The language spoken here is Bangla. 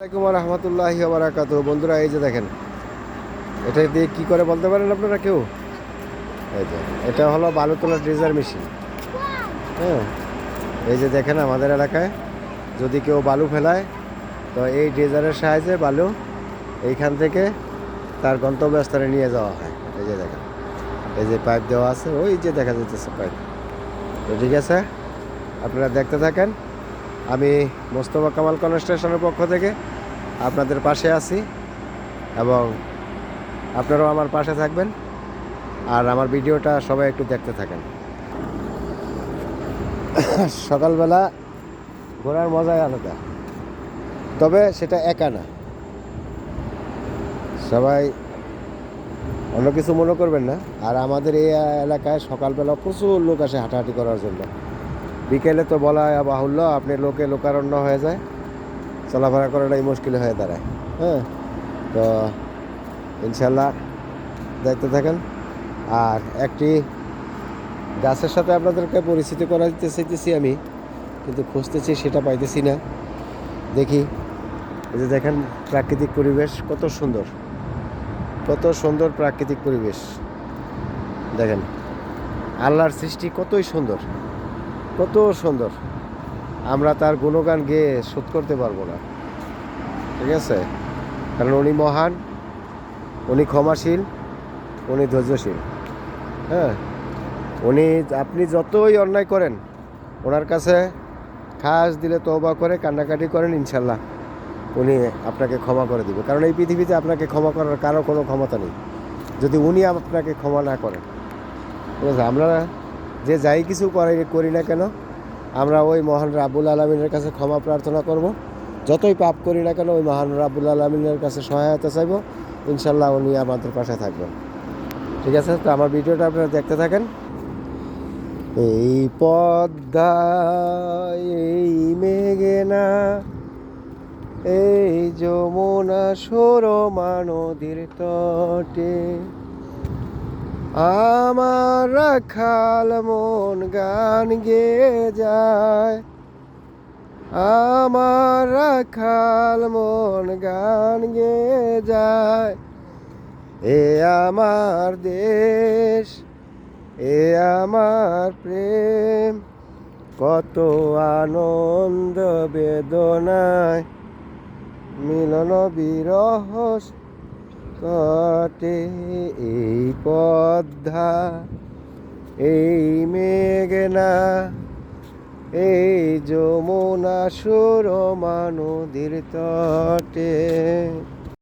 আসসালামাইকুম রহমতুল্লাহি বারাকাত বন্ধুরা, এই যে দেখেন, এটা দিয়ে কী করে বলতে পারেন আপনারা কেউ? এই এটা হলো বালু তোলার ড্রেজার মেশিন। হ্যাঁ এই যে দেখেন আমাদের এলাকায় যদি কেউ বালু ফেলায়, তো এই ড্রেজারের সাহায্যে বালু এইখান থেকে তার গন্তব্যস্থলে নিয়ে যাওয়া হয়। এই যে দেখেন, এই যে পাইপ দেওয়া আছে, ওই যে দেখা যাচ্ছে পাইপ। তো ঠিক আছে, আপনারা দেখতে থাকেন। আমি মোস্তফা কামাল কনস্ট্রাকশনের পক্ষ থেকে আপনাদের পাশে আছি এবং আপনারাও আমার পাশে থাকবেন আর আমার ভিডিওটা সবাই একটু দেখতে থাকেন। সকালবেলা ঘোরার মজাই আলাদা, তবে সেটা একা না। সবাই অন্য কিছু মনে করবেন না। আর আমাদের এই এলাকায় সকালবেলা প্রচুর লোক আসে হাঁটাহাঁটি করার জন্য। বিকেলে তো বলা হয় বাহুল্য, আপনি লোকে লোকারণ্য হয়ে যায়, চলাফেরা করাটাই মুশকিল হয়ে দাঁড়ায়। হ্যাঁ? তো ইনশাল্লাহ দেখতে থাকেন। আর একটি গাছের সাথে আপনাদেরকে পরিচিতি করা দিতে চাইতেছি আমি, কিন্তু খুঁজতেছি সেটা পাইতেছি না। দেখি, এই যে দেখেন প্রাকৃতিক পরিবেশ, কত সুন্দর। কত সুন্দর প্রাকৃতিক পরিবেশ। দেখেন, আল্লাহর সৃষ্টি কতই সুন্দর। কত সুন্দর। আমরা তার গুণগান গেয়ে শোধ করতে পারব না। ঠিক আছে? কারণ উনি মহান, উনি ক্ষমাশীল, উনি ধৈর্যশীল। হ্যাঁ? উনি আপনি যতই অন্যায় করেন, ওনার কাছে খাস দিলে তওবা করে, কান্নাকাটি করেন, ইনশাল্লাহ উনি আপনাকে ক্ষমা করে দিবে। কারণ এই পৃথিবীতে আপনাকে ক্ষমা করার কারও কোনো ক্ষমতা নেই। যদি উনি আপনাকে ক্ষমা না করেন, ঠিক আছে? আমরা যে যাই কিছু করে, করি না কেন, আমরা ওই মহান রাবুল আলমিনের কাছে ক্ষমা প্রার্থনা করব। যতই পাপ করি না কেন, ওই মহান রাবুল আলমিনের কাছে সহায়তা চাইব। ইনশাল্লাহ উনি আমাদের পাশে থাকবেন। ঠিক আছে, তো আমার ভিডিওটা আপনারা দেখতে থাকেন। এই পদ্মা এই মেঘেনা, এই যমুনা সরমা নদীর তটে আমার রাখাল মন গান গেয়ে যায়। আমার রাখাল মন গান গেয়ে যায়। এ আমার দেশ, এ আমার প্রেম, কত আনন্দ বেদনায় মিলন বিরহ কাটে এই পদ্মা এই মেঘনা এই যমুনা সুরমা নদীর তটে।